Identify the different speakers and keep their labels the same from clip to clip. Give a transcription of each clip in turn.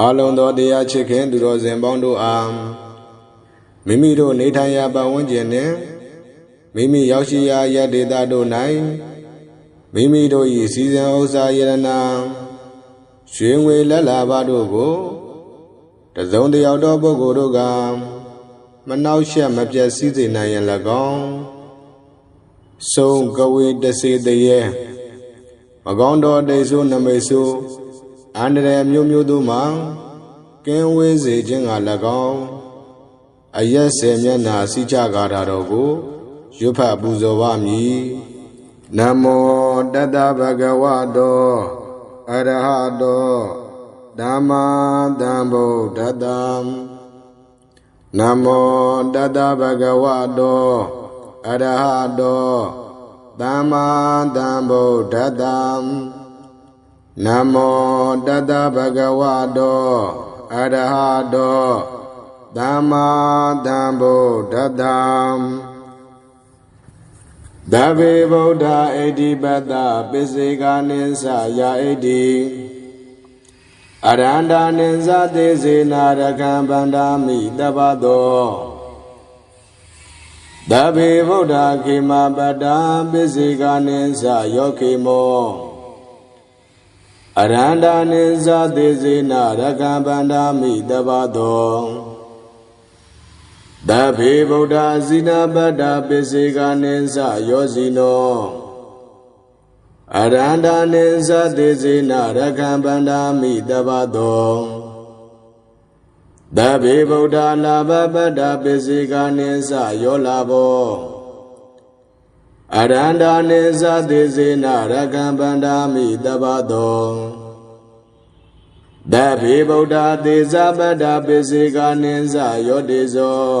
Speaker 1: အလုံးသောတရားချစ်ခင်သူတော်စင်ပေါင်းတို့အားမိမိတို့နေထိုင်ရာပတ်ဝန်းကျင်နှင့်မိမိရောက်ရှိရာယဒေသတို့၌မိမိတို့၏စီစဉ်ဥစ္စာယရနာရွှေငွေလက်လာပါတို့ကိုတစုံတယောက်သောပုဂ္ဂိုလ်တို့ကမနှောက်ယှက်မပြတ်စည်းစေနိုင်ရန်၎င်းဆုံးကဝေတစေတရေမကောင်းသောတိတ်ဆိုးနမိတ်ဆိုး အန္တရာယ်မျိုးမျိုးတို့မှကင်းဝေးစေခြင်းက၎င်းအရက်စေမျက်နာစိချကားတာတော်ကိုရွတ်ဖတ်ပူဇော်ပါမည်နမောတတဗုဒ္ဓဝတောအရဟတောဓမ္မာသံဗုဒ္ဓတံနမောတတဗုဒ္ဓဝတောအရဟတောသမ္မာသံဗုဒ္ဓတံ နမောတတဗုဒ္ဓဝတောအရဟတောသမ္မာသံဗုဒ္ဓတံသဗ္ဗေဗုဒ္ဓဣတိပတ္တပစ္စေကာနိသယာဣတိအရန္တာနိသသေစေနာရခံဗန္ဒာမိတပ္ပသောသဗ္ဗေဗုဒ္ဓခေမပတ္တပစ္စေကာနိသယောခေမော အရန္တာနိသသေစေနာရခံဗန္ဒာမိတပ္ပသောတဖေဗုဒ္ဓဇိနာပတ္တပစ္စေကနိသယောဇိနောအရန္တာနိသသေစေနရခံပန္ဒာမိတပသောတဖေဗုဒ္ဓလာဘပတ္တပစ္စေကနိသယောလာဘော အရန္တာနိသသေစေနရခံပန္ဒာမိတပသောတဖေဗုဒ္ဓသေဇပတ္တပစ္စေကနိသယောတိဇော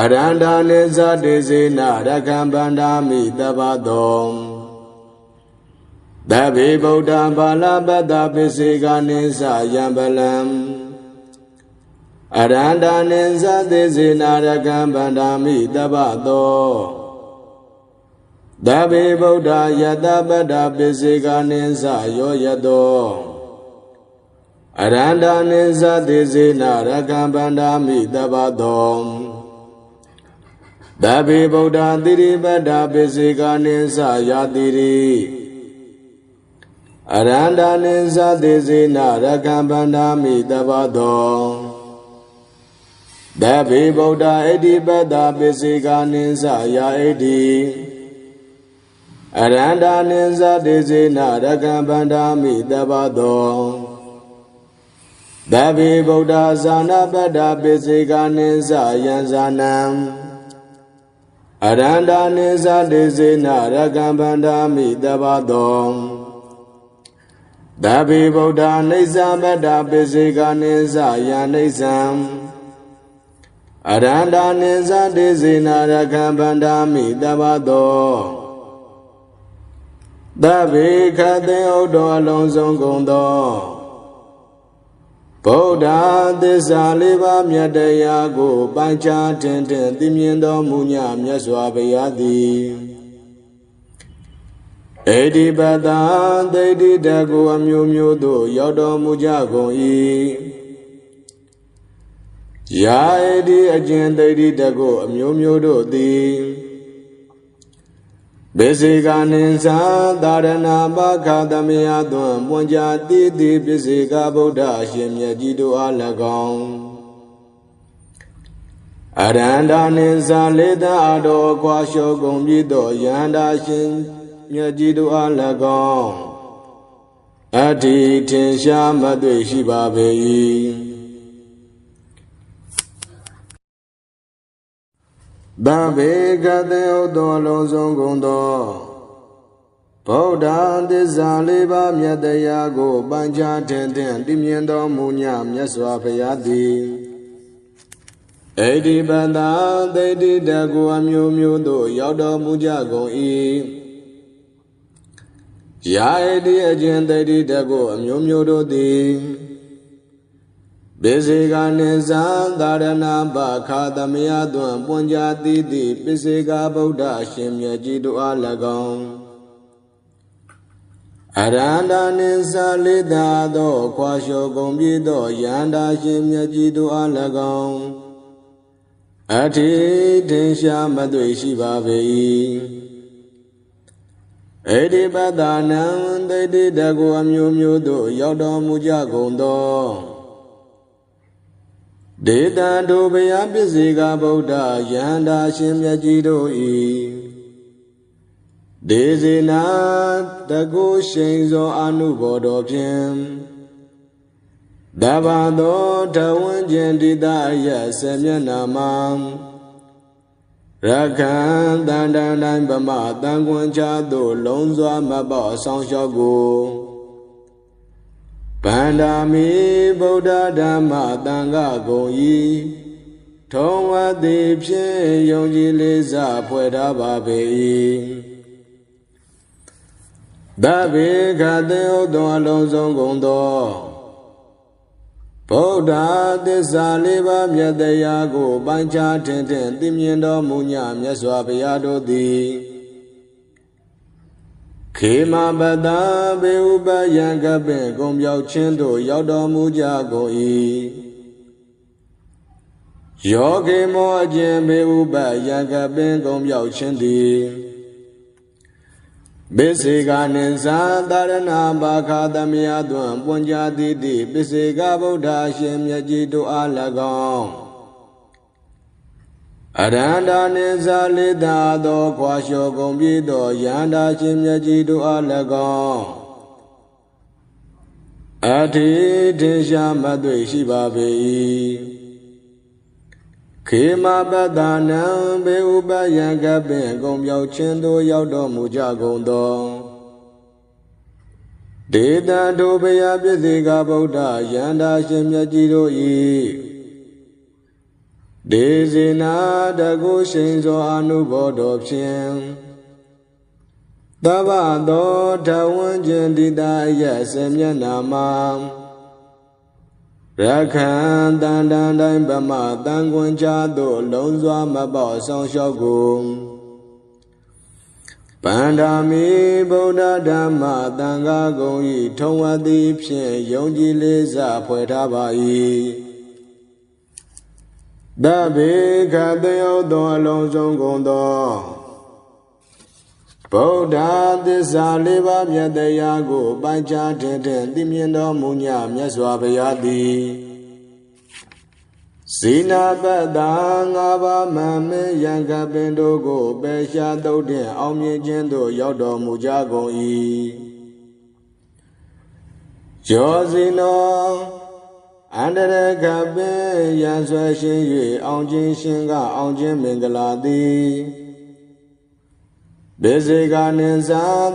Speaker 1: အရန္တာနိသတေစေနရခံဗန္ဒာမိတပသောတဖေဗုဒ္ဓဘာလပတ္တပစ္စေကနိသယံပလံအရန္တာနိသသေစေနရခံဗန္ဒာမိတပသော တဖေဗုဒ္ဓယတပတ္တပစ္စေကနိသယောယတောအရန္တာနိသသေစေနရကံဗန္ဒာမိတပသောတဗေဗုဒ္ဓတိရိပတ္တာပိစေကနိသယာတိရိအရန္တာနိသသေစေနရကံဗန္ဒာမိတပသောတဗေဗုဒ္ဓဣတိပတ္တာပိစေကနိသယာဣတိ အရန္တာနိသသေစေနရကံဗန္ဒာမိတပသောတဗေဗုဒ္ဓဇာနာပတ္တပိစေကနိသယံဇာနံအရန္တာနိသတေစေနရကံဗန္ဒာမိတပသောတဗေဗုဒ္ဓနေသပတ္တပိစေကနိသယံနေသံအရန္တာနိသတေစေနရကံဗန္ဒာမိတပသော တဗေခတေဥဒ္ဓအလုံးစုံကုန်သောဗုဒ္ဓသစ္စာလေးပါးမြတ်တရားကိုပိုင်းခြားထင်ထင်သိမြင်တော်မူညမြတ်စွာဘုရားသည်အေဒီပတံသိတိတကိုအမျိုးမျိုးသို့ရောက်တော်မူကြကုန်၏ယာအေဒီအကျဉ်သိတိတကိုအမျိုးမျိုးတို့သည် ဘေစေကနိသသာရဏပါခသမယသွံပွန်ကြတိတိပစ္စေကဗုဒ္ဓအရှင်မြတ်ကြီးတို့အား၎င်းအရန္တာနိသလေတအတော်ခွာလျှောကုန်ပြီသောယန္တာရှင်မြတ်ကြီးတို့အား၎င်းအတ္တိထင်ရှားမသွေရှိပါပေ၏ တံဘေကတေဥတောလုံးစုံကုန်သောဗုဒ္ဓသစ္စာလေးပါးမြတ်တရားကိုပัญချထင်ထင်တည်မြင်တော်မူညမြတ်စွာဘုရားသည်ဣတိပတံသိတိတကူအမျိုးမျိုးသို့ရောက်တော်မူကြကုန်၏ယာဣတိအကျဉ်သိတိတကူအမျိုးမျိုးတို့သည် ပိစေကနိသံသာရဏပခာသမယသွံပွန်ကြတိတိပိစေကဗုဒ္ဓအရှင်မြတ်ကြီးတို့အား၎င်းအရန္တာနိသလေးသာသောခွာလျှော်ကုန်ပြီးသောယန္တာရှင်မြတ်ကြီးတို့အား၎င်းအထိတင်ရှားမသွေရှိပါပေ၏အေဒီပတ္တနံတိတိတကောအမျိုးမျိုးတို့ရောက်တော်မူကြကုန်သော ဒေတံတို့ဘုရားပစ္စေကဗုဒ္ဓယန္တာရှင်မြတ်ကြီးတို့၏ဒေဇေနာတကုရှိန်သောအနုဘော်တော်ဖြင့်တဘာသောတဝန်းကျင်တိတရဆေမျက်နာမှာရခံတန်တန်တိုင်းဗမတန်ခွန်ချသို့လုံးစွာမပေါ့အဆောင်လျှောက်ကို ဗန္ဒာမီဗုဒ္ဓဓမ္မတန်ခဂုံဤထုံဝတိဖြင့်ယုံကြည်လေးစားဖွဲ့ထားပါပေ၏သဗ္ဗေခတေဥတောအလုံးစုံကုန်သောဗုဒ္ဓသစ္စာလေးပါးမြတ်တရားကိုပိုင်းခြားထင်ထင်သိမြင်တော်မူညမြတ်စွာဘုရားတို့သည် ခေမပတဘေဥပယံကပင်ကုံပြောက်ခြင်းတို့ရောက်တော်မူကြကုန်၏ယောဂေမောအကျင့်ဘေဥပယံကပင်ကုံပြောက်ခြင်းသည်ပစ္စေကနိသသာရဏဘာခာသမယသွံပွန်ကြတိတိပစ္စေကဗုဒ္ဓရှင်မြတ်ကြီးတို့အား၎င်း အရဟန္တာနိသလေသာသောခွာလျှော်ကုန်ပြီးသောယန္တာရှင်မြတ်ကြီးတို့အား၎င်းအထိထေရှာမသွေရှိပါပေ၏ခေမပတ္တနံဘေဥပယံကပင်ကုံပြောက်ခြင်းသို့ရောက်တော်မူကြကုန်သောဒေတံတို့ဘုရားပြည့်စေကဗုဒ္ဓယန္တာရှင်မြတ်ကြီးတို့၏ ဒေဇေနာတကုရှိန်သောအနုဘောတော်ဖြင့်တဗ္ဗသောထဝန်းကျင်တိတအယဆေမျက်နာမှာရခံတန်တန်တိုင်းဗမတန်ခွန်ချသို့လုံးစွာမပေါ့ဆောင်လျှောက်ကိုပန္ဒာမီဗုဒ္ဓဓမ္မတန်ခါကုံဤထုံဝသည်ဖြင့်ယုံကြည်လေးစားဖွဲ့ထားပါ၏ တဗေခတေယသောအလုံးစုံကုန်သောဗုဒ္ဓသစ္စာလေးပါးမြတ်တရားကိုပိုင်းခြားထင်ထင်သိမြင်တော်မူညမြတ်စွာဘုရားသည်ဇိနာပတ္တာငါးပါးမမေယံကပင်တို့ကိုပယ်ရှားသုတ်တဲ့အောင်မြင်ခြင်းသို့ရောက်တော်မူကြကုန်၏ယောဇိနော အန္တရကပင်ရန်ဆွဲရှင်၍အောင်ခြင်းရှင်ကအောင်ခြင်းမင်္ဂလာသည်ပိစေကနိသ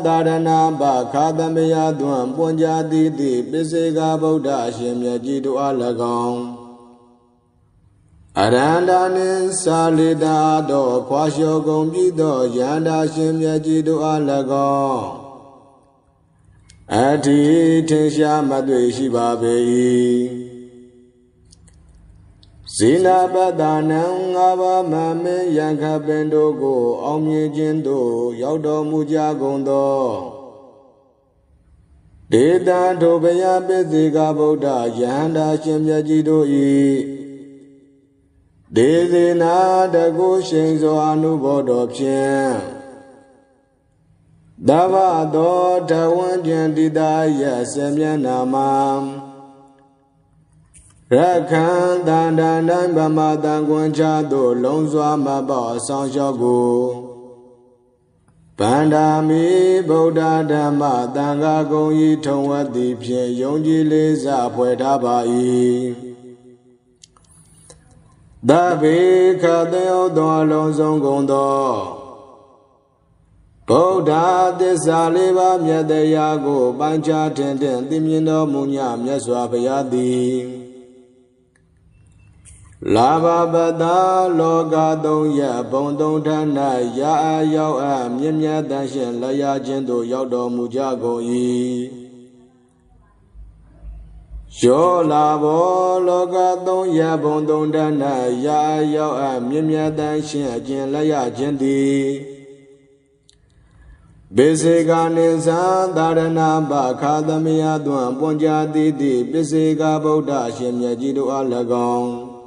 Speaker 1: သာရဏပခာသမယသွံပွန်ကြတိတိပိစေကဗုဒ္ဓအရှင်မြတ်ကြီးတို့အား၎င်းအရန္တာနိသာလေတာတော်ခွာလျှော်ကုန်ပြီးသောယန္တာရှင်မြတ်ကြီးတို့အား၎င်းအတ္တိထင်ရှားမသွေရှိပါပေ၏ ဇိနာပတ္တနံငါးပါးမမေယံခပင်တို့ကို အောင်မြင်ခြင်းသို့ရောက်တော်မူကြကုန်သောဒေတံထိုဘယပိစေကဗုဒ္ဓယဟန္တာရှင်မြတ်ကြီးတို့၏ဒေဇေနာတကုရှိန်စွာအနုဘောတော်ဖြင့်တဗ္ဗသောတဝံကျင်တိတယဆေမျက်နာမှာ ရခံတန်တန်တိုင်းဗမာတန်ခွန်ချသို့လုံးစွာမပေါ့အဆောင်လျှောက်ကိုဗန္ဒာမီဗုဒ္ဓဓမ္မတန်ခါကုံဤထုံဝတ်သည်ဖြင့်ယုံကြည်လေးစားဖွဲ့ထားပါ၏သဗ္ဗေခတေယသောအလုံးစုံကုန်သောဗုဒ္ဓသစ္စာလေးပါးမြတ်တရားကိုပိုင်းခြားထင်ထင်သိမြင်တော်မူညမြတ်စွာဘုရားသည် လာဘပတာလောကသုံးရဘုံသုံးဌာနရာအရောက်အမြင့်မြတ်တန်ရှင်လျာခြင်းသို့ရောက်တော်မူကြကုန်၏ယောလာဘောလောကသုံးရဘုံသုံးဌာနရာအရောက်အမြင့်မြတ်တန်ရှင်အကျင့်လျာခြင်းသည်ပိစေကနိသံသာရဏပခာသမယသွံပွန်ကြတိတိပိစေကဗုဒ္ဓရှင်မြတ်ကြီးတို့အား၎င်း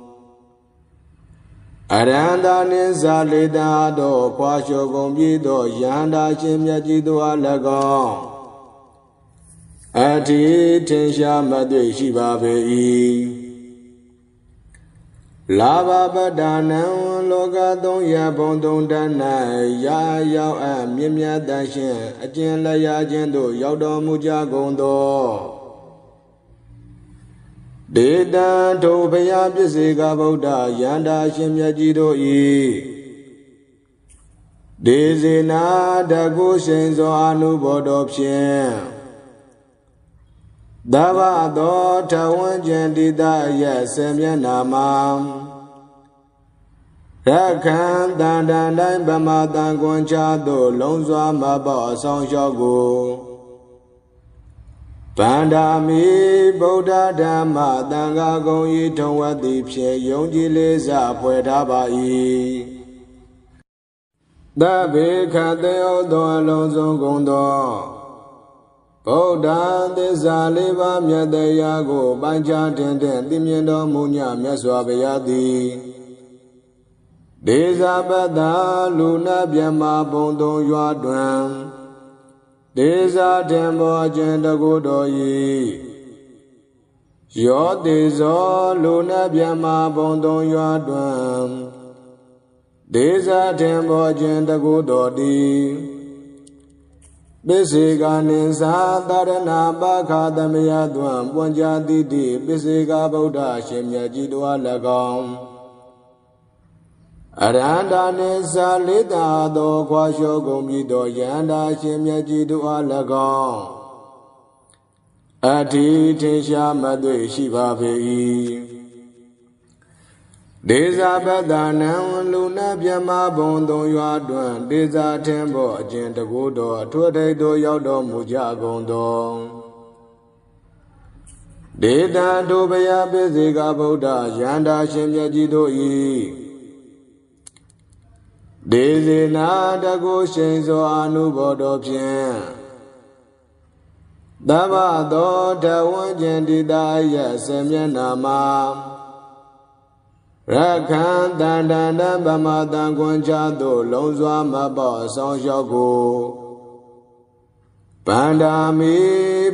Speaker 1: အရဟန္တာနိဇာလေတံတော်ခွာလျှောကုန်ပြီးသောယန္တာရှင်မြတ်ကြီးတို့အား၎င်းအတ္တိထင်ရှားမတွေ့ရှိပါပေ၏လာဘပဒာနံလောကသုံးရဘုံသုံးတန်း၌ရာရောက်အပ်မြင့်မြတ်တန်ရှင်အကျဉ်လျာခြင်းသို့ရောက်တော်မူကြကုန်သော ဒေတံထိုဘုရားပစ္စေကဗုဒ္ဓယန္တာရှင်မြတ်ကြီးတို့၏ဒေဇေနာတကုရှိန်သောအနုဘောတော်ဖြင့်တဘသောထဝန်းကျင်တိတရဲ့ဆေမျက်နာမှာရခံတန်တန်တိုင်းဗမာတန်ကွန်ချသို့လုံးစွာမပေါ့အဆောင်လျှောက်ကို ဗန္ဒာမီဗုဒ္ဓဓမ္မသံဃာကုံဤထုံဝတ်သည်ဖြင့်ယုံကြည်လေးစားဖွယ်ထားပါ၏သဗ္ဗေခတေဩသောအလုံးစုံကုန်သောဗုဒ္ဓသစ္စာလေးပါးမြတ်တရားကိုပိုင်းခြားတင်တဲ့သိမြင်တော်မူညမြတ်စွာဘုရားသည်ဒေဇာပတ္တာလူနာမြမဘုံသုံးရွာတွင် ဒေဇာတင်ဘောအကျင့်တကုတော်၏ယောတေဇောလူနာမြမဘုံသုံးရွာတွင်ဒေဇာတင်ဘောအကျင့်တကုတော်သည်ပစ္စေကနိသာတရဏပါခာသမယသွံပွန်ကြတိတိပစ္စေကဗုဒ္ဓရှင်မြတ်ကြီးတော်၎င်း အရဟန္တာနှင့်ဇာလေးတာသောခွာလျှောကုန်ပြီးသောယန္တာရှင်မြတ်ကြီးတို့အား၎င်းအတ္တိထင်ရှားမသွေရှိပါပေ၏ဒေဇာပတ္တနံလူနာမြမဘုံသုံးရွာတွင်ဒေဇာထင်ဘောအကျင့်တကူတော်အထွတ်ထိပ်သို့ရောက်တော်မူကြကုန်သောဒေတာတို့ဘုရားပိစေကဗုဒ္ဓယန္တာရှင်မြတ်ကြီးတို့၏ ဒေဇေနာတကုရှိန်သောအနုဘောတော်ဖြင့်သဗ္ဗသောတဝံကျင်တိတာယဆေမျက်နာမှာရခံတန်တန်တဗမတန်ကွန်ချသို့လုံးစွာမပေါ့အဆောင်လျှောက်ကိုဗန္ဒာမီ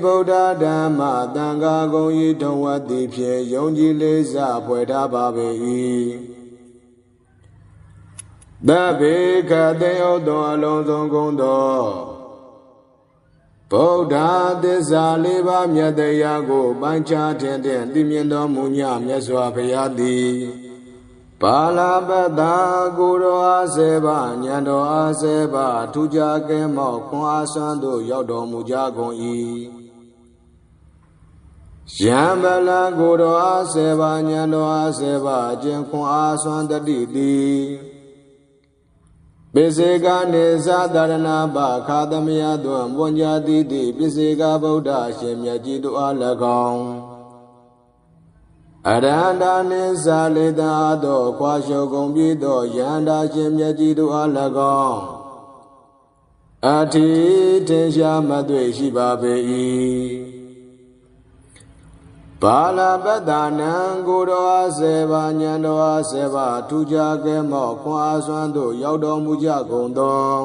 Speaker 1: ဗုဒ္ဓဓမ္မတန်ခါကုံဤထုံဝတ်သည်ဖြင့်ယုံကြည်လေးစားဖွယ်ထားပါပေ၏ သဗ္ဗေခတေဩသောအလုံးစုံကုန်သောဗုဒ္ဓသစ္စာလေးပါးမြတ်တရားကိုပိုင်းခြားထင်တဲ့သိမြင်တော်မူညမြတ်စွာဘုရားသည်ပါဠပတ္တာကိုရောအားစေပါညံတော်အားစေပါထူကြကဲမောက်ခွန်အားဆွမ်းသို့ရောက်တော်မူကြကုန်၏ယံဗလာကိုရောအားစေပါညံတော်အားစေပါအကျင့်ခွန်အားဆွမ်းတတိတိ ပိစေကနေသာတရဏပခာသမယသွံပွန်ညာတိတိပိစေကဗုဒ္ဓရှင်မြတ်ကြီးတို့အား၎င်းအရဟန္တာနိသလေတာသောခွာလျှောကုန်ပြီးသောယန္တာရှင်မြတ်ကြီးတို့အား၎င်းအထိထင်ရှားမသွေရှိပါပေ၏ ဘာလပတ္တနံကိုတော်အားစေပါညံတော်အားစေပါထူကြကဲမော့ခွန်အားစွမ်းသို့ရောက်တော်မူကြကုန်သော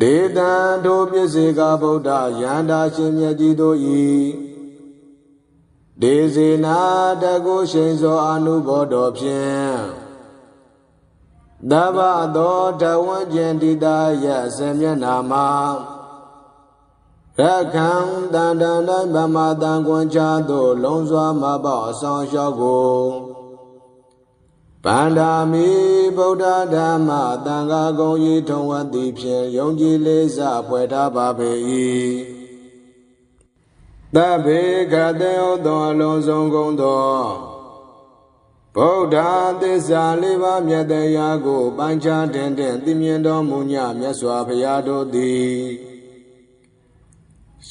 Speaker 1: ဒေတံတို့ပြည့်စေကဗုဒ္ဓယန္တာရှင်မြတ်ကြီးတို့၏ဒေဇေနာတကုရှိန်သောအနုဘောတော်ဖြင့်တဗ္ဗသောတဝံကျင်တိတာယဆေမျက်နာမှာ ရခံတန်တန်တိုင်းဗမာတန်ကွန်ချသို့လုံးစွာမပေါ့အဆောင်လျှောက်ကိုဗန္ဒာမီဗုဒ္ဓဓမ္မတန်ခါကုံဤထုံဝတ်သည်ဖြင့်ယုံကြည်လေးစားဖွယ်ထားပါပေ၏တဗေခတေဩသောအလုံးစုံကုန်သောဗုဒ္ဓသစ္စာလေးပါးမြတ်တရားကိုပိုင်းခြားတင်တဲ့သိမြင်တော်မူညမြတ်စွာဘုရားတို့သည်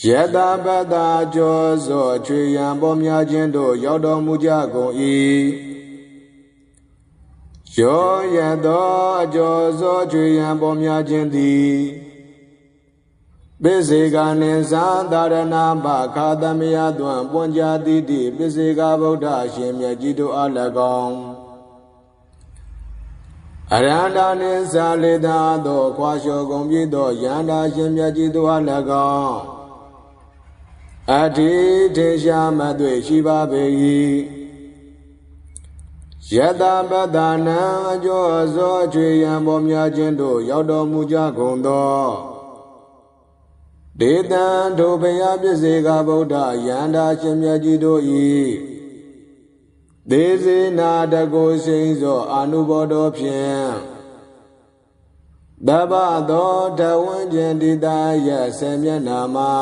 Speaker 1: ယတပတ္တာကျော်သောချွေရန်ပေါ်များခြင်းတို့ရောက်တော်မူကြကုန်၏ရောရသောအကျော်သောကျွေရန်ပေါ်များခြင်းသည်ပိစေကနိသံသာရဏဘခာသမယသွံပွန်ကြတိတိပိစေကဗုဒ္ဓရှင်မြတ်ကြီးတို့အား၎င်းအရဟန္တာနိသလေသာသောခွာလျှော်ကုန်ပြည့်သောယန္တာရှင်မြတ်ကြီးတို့အား၎င်း အတ္တိထေရှာမသွေရှိပါပေ၏ယတပတ္တနာအကျော်သောအချွေရန်ပေါ်များခြင်းတို့ရောက်တော်မူကြကုန်သောဒေတံဒုဘယပစ္စေကဗုဒ္ဓယန္တာရှင်မြတ်ကြီးတို့၏ဒေစေနာတကိုစိန်သောအာနုဘောတော်ဖြင့်တပ္ပသောတဝန်းကျင်တိတာယဆေမျက်နာမှာ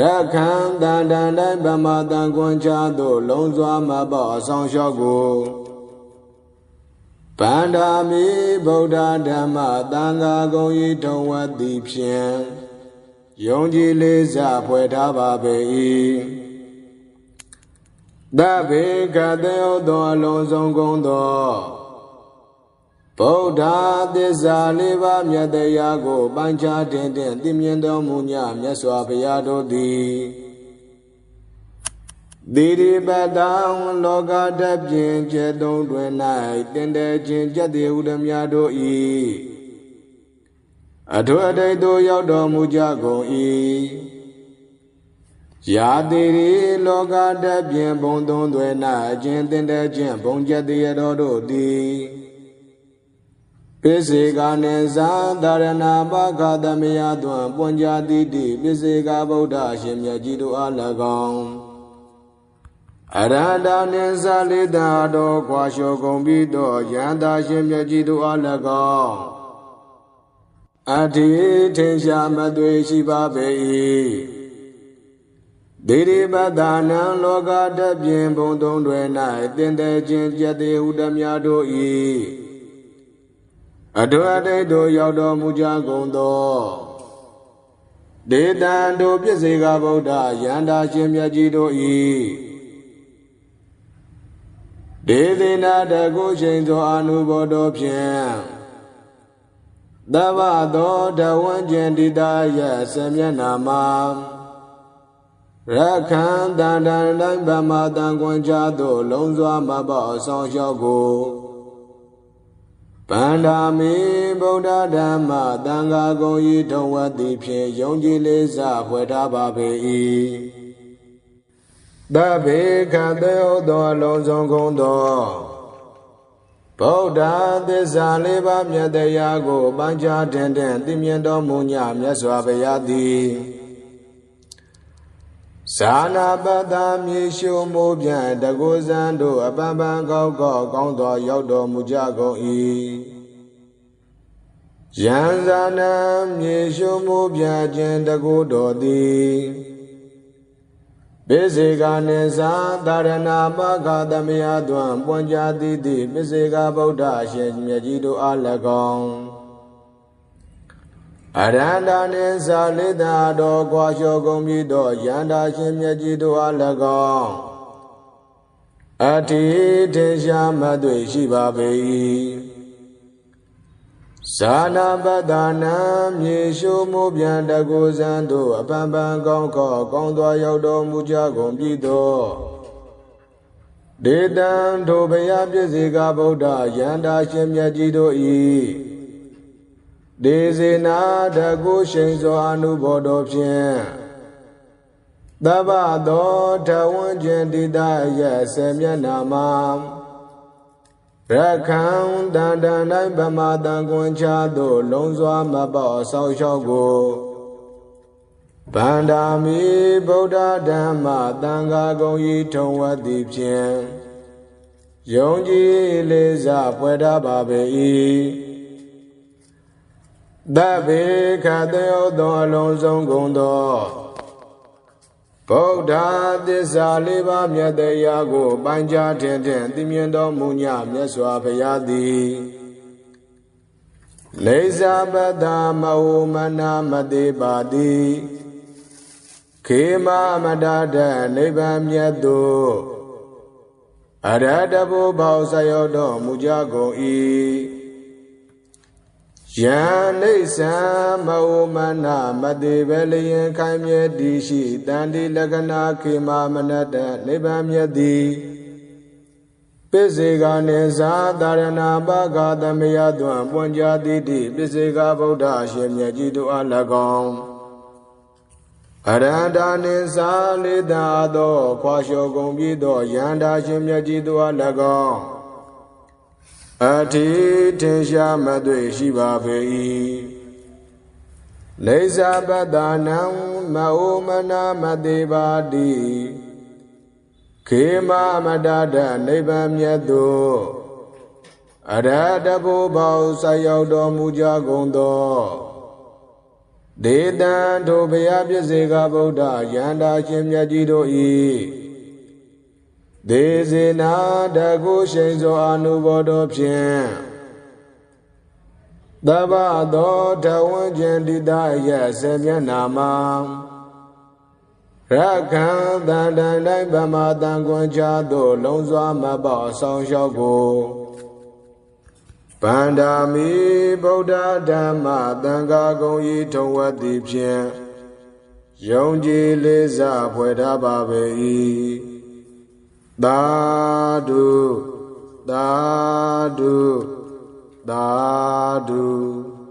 Speaker 1: ရခံတန်တန်တိုင်းဗမာတန်ကွန်ချသို့လုံးစွာမပေါ့အဆောင်လျှောက်ကိုဗန္ဒာမိဗုဒ္ဓဓမ္မသံဃာကုန်ဤထုံဝတ်သည်ဖြင့်ယုံကြည်လေးစားဖွဲ့ထားပါပေ၏တဗေကတေယသောအလုံးစုံကုန်သော ဗုဒ္ဓသစ္စာလေးပါးမြတ်တရားကိုပัญချတင်တင်သိမြင်တော်မူညမြတ်စွာဘုရားတို့သည်တိရိပတံလောကတပြင်ကျက်သုံးတွင်၌တင်တယ်ခြင်းကြက်သေးဟုဓမြတို့၏အထွတ်အထိပ်သို့ရောက်တော်မူကြကုန်၏ယာတိရိလောကတပြင်ဘုံသုံးတွင်၌အခြင်းတင်တယ်ခြင်းဘုံကြက်သေးရတော်တို့သည် ပိစေကနိသံဒါရဏပခသမယသွံပွန်ကြတိတိပိစေကဗုဒ္ဓရှင်မြတ်ကြီးတို့အား၎င်းအရဟတာနိသလိတာတော်ခွာလျှော်ကုန်ပြီးတော့ယန္တာရှင်မြတ်ကြီးတို့အား၎င်းအတ္တိထင်ရှားမသွေရှိပါပေ၏ဒေရိပတနံလောကတပြင်ဘုံသုံးတွင်၌တင်တဲ့ခြင်းကြက်သေးဟုတများတို့၏ အထွတ်အထိပ်တို့ရောက်တော်မူကြကုန်သောဒေတံတို့ပြည့်စေကဗုဒ္ဓယန္တာရှင်မြတ်ကြီးတို့၏ဒေသေနာတကုချိန်သောအာနုဘောတော်ဖြင့်သဗ္ဗသောတဝံကျင်တိတာယဆမျက်နာမှာရခံတန်တန်တိုင်းဗမာတန်ကွန်ချသို့လုံးစွာမပေါ့ဆောင်လျှောက်ကို ဗန္ဒာမိဗုဒ္ဓဓမ္မသံဃာကုန်ဤထုံဝတ်သည်ဖြင့်ယုံကြည်လေးစားဖွယ်ထားပါပေ၏တဗေခတေဟသောအလုံးစုံကုန်သောဗုဒ္ဓသစ္စာလေးပါးမြတ်တရားကိုပန်းချတင်တင်သိမြင်တော်မူညမြတ်စွာဘုရားသည် ဇာနာပတ္တမြေရှုမိုးပြန်တကုဇံတို့အပန်းပန်းကောက်ကောက်ကောင်းသောရောက်တော်မူကြကုန်၏ယံဇာနာမြေရှုမိုးပြန်ခြင်းတကုတော်သည်ပိစေကနိသသာရဏပခသမယသွံပွန်ကြသည်သည့်ပိစေကဗုဒ္ဓရှင်မြတ်ကြီးတို့အား၎င်း အရဟန္တာနိသလိတာတော်ကွာလျှော်ကုန်ပြီးသောယန္တာရှင်မြတ်ကြီးတို့အား၎င်းအတ္တိထေရှားမသွေရှိပါပေ၏ဇာနာပတ္တနာမြေရှိုးမိုးပြန်တကူဇံတို့အပန်းပန်းကောင်းခေါ်ကောင်းစွာရောက်တော်မူကြကုန်ပြီသောဒေတံထိုဘုရားပြည့်စေကဗုဒ္ဓယန္တာရှင်မြတ်ကြီးတို့၏ ဒေဇေနာတကုရှိန်စွာအနုဘောတော်ဖြင့်သဗ္ဗသောထဝန်းကျင်တိတရဲ့ဆေမျက်နာမှာရခံတန်တန်တိုင်းဗမာတန်ကွန်ချသို့လုံးစွာမပေါ့ဆောက်ရှောက်ကိုဗန္ဒာမိဗုဒ္ဓဓမ္မသံဃာကုန်ဤထုံဝတ်သည်ဖြင့်ယုံကြည်လေးစားပွဲထားပါပေ၏ တဗေခတေယသောအလုံးစုံကုန်သောဗုဒ္ဓသစ္စာလေးပါးမြတ်တရားကိုပัญจထင်ထင်သိမြင်တော်မူညမြတ်စွာဘုရားသည်လေသာပတ္တမဟုမနာမတိပါတိခေမမတတနိဗ္ဗာန်မြတ်သို့အရဟတဘုဘောက်ဆက်ရောက်တော်မူကြကုန်၏ ယံနေဆံမဝမနာမတိပဲလျင်ခိုင်မြဲတည်ရှိတန်တိလက္ခဏာခေမမနတနိဗ္ဗာန်မြတ်သည်ပစ္စေကနေသာတာရဏပဂသမယသွံပွန်ကြတိတိပစ္စေကဗုဒ္ဓရှင်မြတ်ကြီးတို့အား၎င်းအရဟတာနိသာလေတာသောခွာလျှော်ကုန်ပြီးသောယန္တာရှင်မြတ်ကြီးတို့အား၎င်း အထိထင်ရှားမသွေရှိပါပေ၏နေသာပတ္တနံမဩမနာမတိပါတိခေမမတတနိဗ္ဗာန်မြတ်သို့အရဟတဘုဘောက်ဆက်ရောက်တော်မူကြကုန်သောဒေတံထိုဘုရားပြည့်စေကဗုဒ္ဓယန္တာရှင်မြတ်ကြီးတို့၏ ဒေဇေနာတကုရှိန်သောအနုဘောတော်ဖြင့်သဗ္ဗသောထဝဉ္ကျင်တိတယဆေမျက်နာမှာရခံတန်တန်တိုင်းဗမာတန်ကွန်ချသို့လုံးစွာမပေါ့ဆောင်လျှောက်ကိုဗန္ဒာမိဗုဒ္ဓဓမ္မသံဃာကုံဤထုံဝတ်သည်ဖြင့်ယုံကြည်လေးစားဖွယ်ထားပါပေ၏ သာဓုသာဓုသာဓု